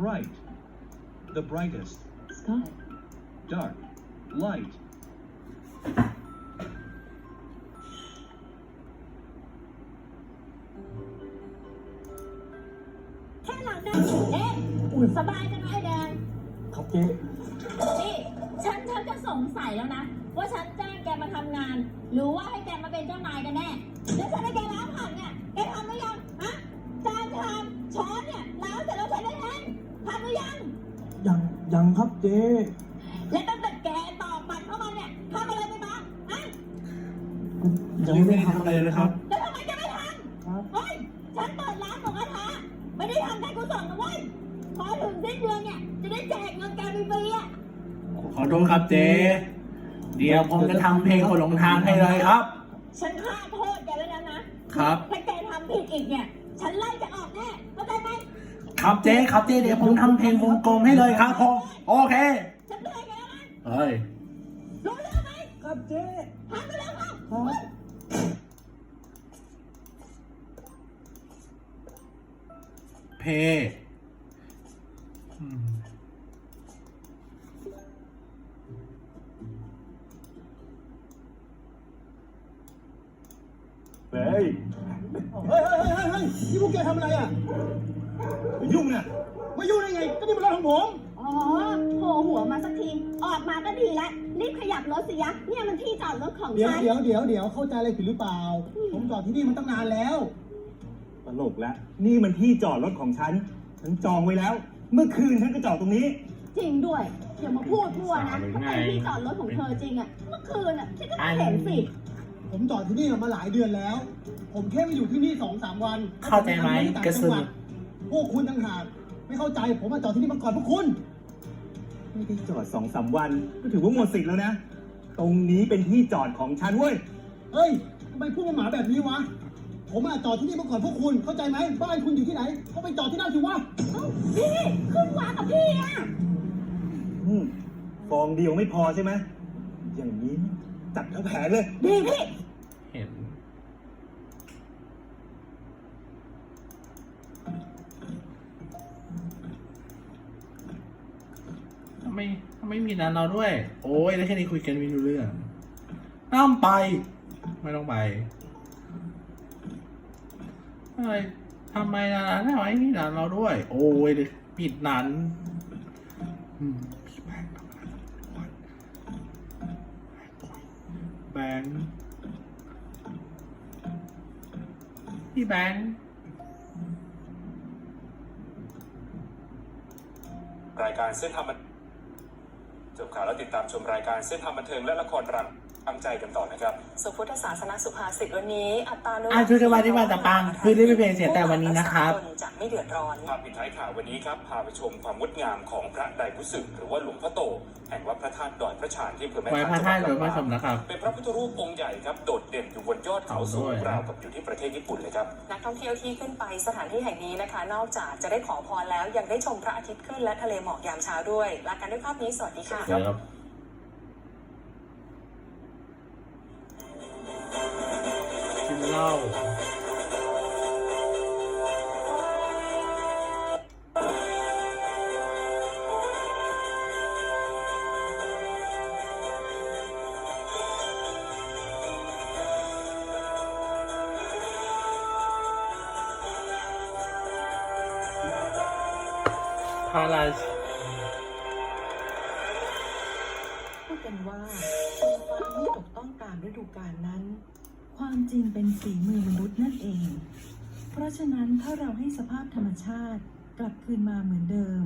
bright, the brightest, Sky. dark, light, แค่หลังแดงเอ๊ะสบายจังไอ้แดง ครับเจ๊นี่ ฉันฉันจะสงสัยแล้วนะ ว่าฉันจ้างแกมาทำงาน หรือว่าให้แกมาเป็นเจ้านายกันแน่ แล้วฉันให้แกล้างผักเนี่ย แกทำ ยังยังครับเจ๊และตั้งแต่แกตอกบัตรเข้ามาเนี่ยทำอะไรไปบ้างฮะยังไม่ได้ทำอะไรเลยครับ แล้วทำไมแกไม่ทครับำเฮ้ย ฉันเปิดร้านหมูกระทะไม่ได้ทำการกุศลนะเว้ยพอถึงสิ้นเดือนเนี่ย จะได้แจกเงินแกฟรีๆอะขอโทษครับเจ๊เดี๋ยวผมจะทำเพลงคนหลงทางให้เลยครับ ฉันฆ่าโทษแกไว้แล้วนะครับ ถ้าแกทำผิดอีกเนี่ย ฉันไล่จะออกแน่เข้าใจไหม ครับเจ๊ครับเจ๊เดี๋ยวผมทำเพลงวงกลมให้เลยครับผมโอเคฉันเตือนแกแล้วนะเฮ้ยรู้เรื่องไหมครับเจ๊ทำไปแล้วครับครับเพอืมเฮ้ยเฮ้ยเฮ้ยเฮ้ยเฮ้ยนี่พวกแกทำอะไรอะ อย่ายุ่งนะมายุ่งได้ไง ก็นี่เป็นรถของผม อ๋อโผล่หัวมาสักที ออกมาก็ดีแล้วรีบขยับรถสิยะ เนี่ยมันที่จอดรถของเดี๋ยวฉัน เดี๋ยวเดี๋ยวเดี๋ยวเข้าใจอะไรผิดหรือเปล่าผมจอดที่นี่มันตั้งนานแล้ว ตลกแล้ว นี่มันที่จอดรถของฉัน ฉันจองไว้แล้ว เมื่อคืนฉันก็จอดตรงนี้ จริงด้วยอย่ามาพูดมั่วนะถ้าเป็นที่จอดรถของเธอจริงอะเมื่อคืนอะฉันก็ไม่เห็นสิ ผมจอดที่นี่มาหลายเดือนแล้ว ผมแค่มาอยู่ที่นี่สองสามวันเข้าใจไหมผมทำงานที่ต่างกระจัสืงอหวัด พวกคุณต่างหากไม่เข้าใจผมมาจอดที่นี่มาก่อนพวกคุณ ไม่ได้จอดสองสามวัน ก็ถือว่าหมดสิทธิ์แล้วนะ ตรงนี้เป็นที่จอดของฉันเว้ยเฮ้ยทำไมพูดมาหมาแบบนี้วะ ผมมาจอดที่นี่มาก่อนพวกคุณเข้าใจไหมบ้านคุณอยู่ที่ไหนก็ไปจอดที่นั่นสิวะเอ้าพี่ขึ้นมากับพี่อะอืมฟองเดียวไม่พอใช่ไหม อย่างนี้จัดทั้งแผงเลย ดีพี่ เห็น ไมทำไมมีนันเราด้วย โอ้ยแล้วแค่นี้คุยกันไม่รู้เรื่องน้ำไป ไม่ต้องไปอะไรทำไมนะทำไมมีนันเราด้วย โอ้ยปิดนันอืมพี่แบงค์ทำอะไรทุกวันแบงค์พี่แบงค์รายการเส้นทางบัน จบข่าวแล้วติดตามชมรายการเส้นทางบันเทิงและละครรัง ทำใจกันต่อนะครับ สุพุทธศาสนสุภาษิตวันนี้อัตตานุอะช่วยกันว่าที่ว่าจะปังคือได้ไม่เป็นเสียแต่วันนี้นะครับจะไม่เดือดร้อนภาพปิดท้ายข่าววันนี้ครับพาไปชมความงดงามของพระไตรพุสึกหรือว่าหลวงพ่อโต แห่งวัดพระธาตุดอยพระชานที่อำเภอแม่ไว้ทะพระธาตุจัโดงยหวัพระดสลำมปางนะครับ เป็นพระพุทธรูปองค์ใหญ่ครับโดดเด่นอยู่บนยอดเขาสูงเอาด้วยราวกับอยู่ที่ประเทศญี่ปุ่นเลยครับนักท่องเที่ยวที่ขึ้นไปสถานที่แห่งนี้นะคะ นอกจากจะได้ขอพรแล้วยังได้ชมพระอาทิตย์ขึ้นและทะเลหมอกยามเช้าด้วยลากันด้วยภาพนี้สวัสดีค่ะ เหล้าพาราชพูดกันว่าฝนฟ้าไม่ตกต้องตามฤดูกาลนั้น ความจริงเป็นฝีมือมนุษย์นั่นเอง เพราะฉะนั้นถ้าเราให้สภาพธรรมชาติกลับคืนมาเหมือนเดิม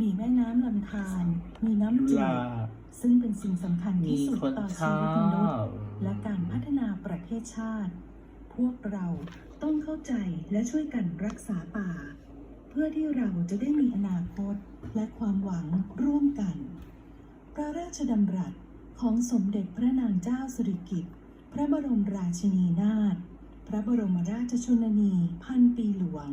มีแม่น้ำลำธาร มีน้ำจืลาดซึ่งเป็นสิ่งสำคัญมีที่สุดคนต่อชชีอวิตมนุษย์บและการพัฒนาประเทศชาติ พวกเราต้องเข้าใจและช่วยกันรักษาป่า เพื่อที่เราจะได้มีอนาคตและความหวังร่วมกัน พระราชดำรัสของสมเด็จพระนางเจ้าสิริกิติ์ พระบรมราชินีนาถ พระบรมราชชนนี พันปีหลวง